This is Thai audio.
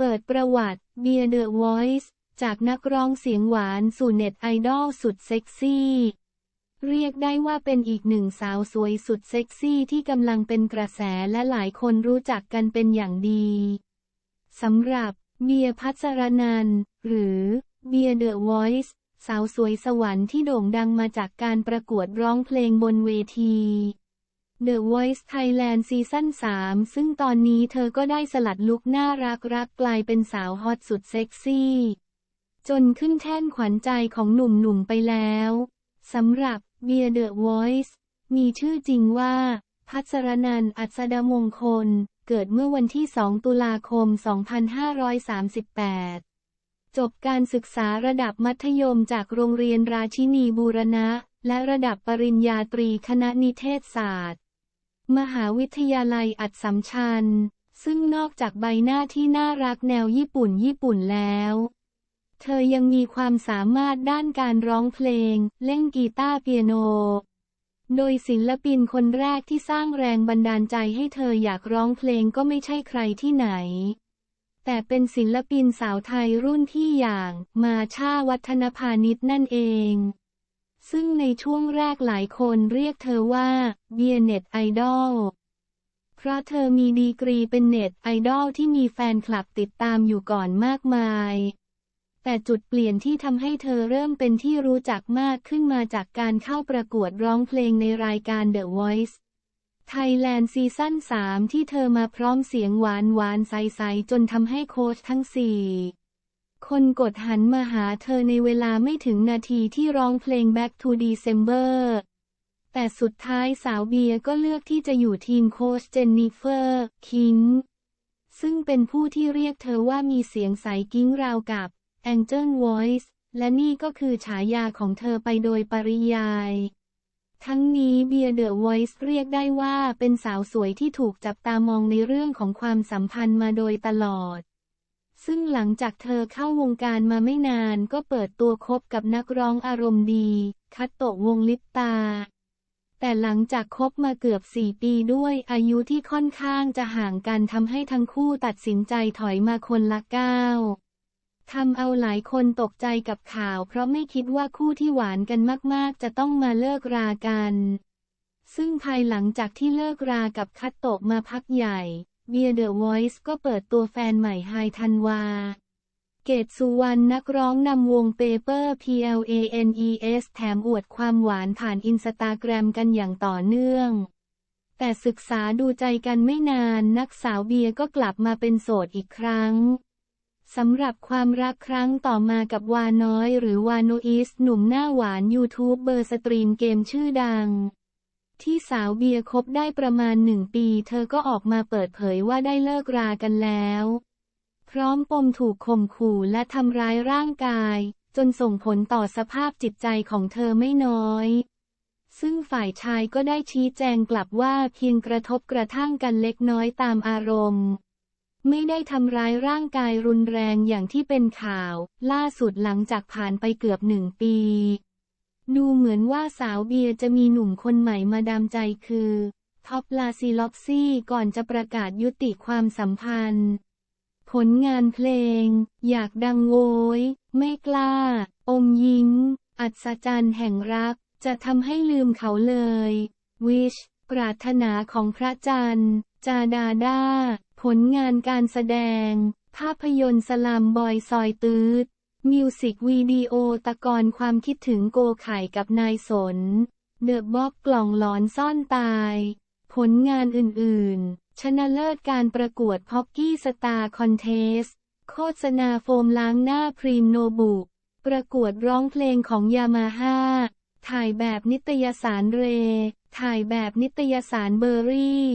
เปิดประวัติเบียร์เดอะวอยซ์จากนักร้องเสียงหวานสู่เน็ตไอดอลสุดเซ็กซี่ เรียกได้ว่าเป็นอีกหนึ่งสาวสวยสุดเซ็กซี่ที่กำลังเป็นกระแสและหลายคนรู้จักกันเป็นอย่างดีสำหรับเบียร์พัชรนันหรือเบียร์เดอะวอยซ์สาวสวยสวรรค์ที่โด่งดังมาจากการประกวดร้องเพลงบนเวที The Voice Thailand ซีซั่น3 ซึ่งตอนนี้เธอก็ได้สลัดลุคน่ารักรักกลายเป็นสาวฮอตสุดเซ็กซี่ จนขึ้นแท่นขวัญใจของหนุ่มๆไปแล้วสำหรับเบียเดอะวอยซ์มีชื่อจริงว่า พัชรนันอัศดมงคล เกิดเมื่อวันที่ 2 ตุลาคม 2538 จบการศึกษาระดับมัธยมจากโรงเรียนราชินีบูรณะ และระดับปริญญาตรีคณะนิเทศศาสตร์ มหาวิทยาลัยอัดสัมชัญ ซึ่งนอกจากใบหน้าที่น่ารักแนวญี่ปุ่นญี่ปุ่นแล้ว เธอยังมีความสามารถด้านการร้องเพลง เล่นกีตาร์เปียโน โดยศิลปินคนแรกที่สร้างแรงบันดาลใจให้เธออยากร้องเพลงก็ไม่ใช่ใครที่ไหน แต่เป็นศิลปินสาวไทยรุ่นที่อย่าง มาชาวัฒนพาณิชย์นั่นเอง ซึ่งในช่วงแรกหลายคนเรียกเธอว่าเบียเน็ตไอดอล เพราะเธอมีดีกรีเป็นเน็ตไอดอลที่มีแฟนคลับติดตามอยู่ก่อนมากมาย แต่จุดเปลี่ยนที่ทำให้เธอเริ่มเป็นที่รู้จักมากขึ้นมาจากการเข้าประกวดร้องเพลงในรายการ The Voice Thailand ซีซั่น 3 ที่เธอมาพร้อมเสียงหวานหวานใส ๆ จนทำให้โค้ชทั้งสี่ คนกดหันมาหาเธอในเวลาไม่ถึงนาทีที่ร้องเพลง Back to December แต่สุดท้ายสาวเบียก็เลือกที่จะอยู่ทีมโค้ชเจนนิเฟอร์ คิงซึ่งเป็นผู้ที่เรียกเธอว่ามีเสียงใสกิ้งราวกับ Angel Voice และนี่ก็คือฉายาของเธอไปโดยปริยาย ทั้งนี้เบียเดอะ Voice เรียกได้ว่าเป็นสาวสวยที่ถูกจับตามองในเรื่องของความสัมพันธ์มาโดยตลอด ซึ่งหลังจากเธอเข้าวงการมาไม่นานก็เปิดตัวคบกับนักร้องอารมณ์ดี คัตโตะวงลิปตา แต่หลังจากคบมาเกือบ 4 ปีด้วยอายุที่ค่อนข้างจะห่างกันทำให้ทั้งคู่ตัดสินใจถอยมาคนละก้าวทำเอาหลายคนตกใจกับข่าว เพราะไม่คิดว่าคู่ที่หวานกันมาก ๆ จะต้องมาเลิกรากัน ซึ่งภายหลังจากที่เลิกรากับคัตโตะมาพักใหญ่ เบียเดอะวอยซ์ก็เปิดตัวแฟนใหม่ไฮทันวา เกตสุวรรณนักร้องนำวงเปเปอร์ PLANES แถมอวดความหวานผ่านอินสตาแกรมกันอย่างต่อเนื่อง แต่ศึกษาดูใจกันไม่นานนักสาวเบียก็กลับมาเป็นโสดอีกครั้งสำหรับความรักครั้งต่อมากับวาน้อยหรือวาโนอิสหนุ่มหน้าหวานยูทูบเบอร์สตรีมเกมชื่อดัง ที่สาวเบียร์คบได้ประมาณหนึ่งปี เธอก็ออกมาเปิดเผยว่าได้เลิกรากันแล้ว พร้อมปมถูกข่มขู่และทำร้ายร่างกาย จนส่งผลต่อสภาพจิตใจของเธอไม่น้อย ซึ่งฝ่ายชายก็ได้ชี้แจงกลับว่าเพียงกระทบกระทั่งกันเล็กน้อยตามอารมณ์ ไม่ได้ทำร้ายร่างกายรุนแรงอย่างที่เป็นข่าว ล่าสุดหลังจากผ่านไปเกือบหนึ่งปี ดูเหมือนว่าสาวเบียร์จะมีหนุ่มคนใหม่มาดามใจคือท็อปลาซิล็อกซี่ก่อนจะประกาศยุติความสัมพันธ์ ผลงานเพลง อยากดังโวย ไม่กล้า อมยิ้ม อัศจรรย์แห่งรัก จะทำให้ลืมเขาเลย วิช ปรารถนาของพระจันทร์ จาดาดาผลงานการแสดง ภาพยนตร์สลามบอยซอยตืด มิวสิกวิดีโอตะกอนความคิดถึงโกไข่กับนายสน เดอะบ็อกกล่องหลอนซ่อนตาย ผลงานอื่นๆ ชนะเลิศการประกวดพ็อกกี้สตาร์คอนเทส โฆษณาโฟมล้างหน้าพรีมโนบุ ประกวดร้องเพลงของยามาฮ่า ถ่ายแบบนิตยสารเร ถ่ายแบบนิตยสารเบอร์รี่